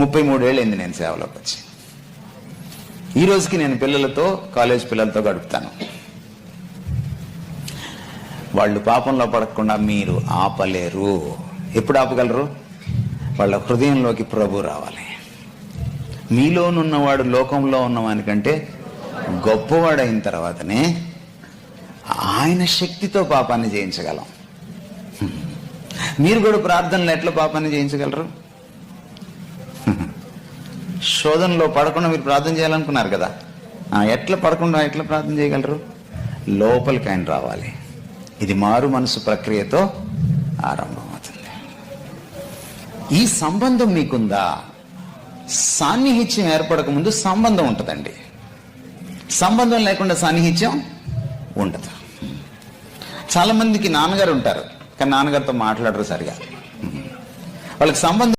ముప్పై మూడేళ్ళైంది నేను సేవలోకి వచ్చి. ఈ రోజుకి నేను పిల్లలతో కాలేజ్ పిల్లలతో గడుపుతాను. వాళ్ళు పాపంలో పడకుండా మీరు ఆపలేరు. ఎప్పుడు ఆపగలరు? వాళ్ళ హృదయంలోకి ప్రభు రావాలి. మీలోనున్నవాడు లోకంలో ఉన్నవానికంటే గొప్పవాడైన తర్వాతనే ఆయన శక్తితో పాపాన్ని జయించగలం. మీరు కూడా ప్రార్థనలు ఎట్లా పాపాన్ని జయించగలరు? శోధనలో పడకుండా మీరు ప్రార్థన చేయాలనుకున్నారు కదా. ఎట్లా పడకుండా ఎట్లా ప్రార్థన చేయగలరు? లోపలికి ఆయన రావాలి. ఇది మారు మనసు ప్రక్రియతో ఆరంభమవుతుంది. ఈ సంబంధం మీకుందా? సాన్నిహిత్యం ఏర్పడక ముందు సంబంధం ఉంటుందండి. సంబంధం లేకుండా సాన్నిహిత్యం ఉండదు. చాలా మందికి నాన్నగారు ఉంటారు కానీ నాన్నగారితో మాట్లాడరు సరిగా. వాళ్ళకి సంబంధం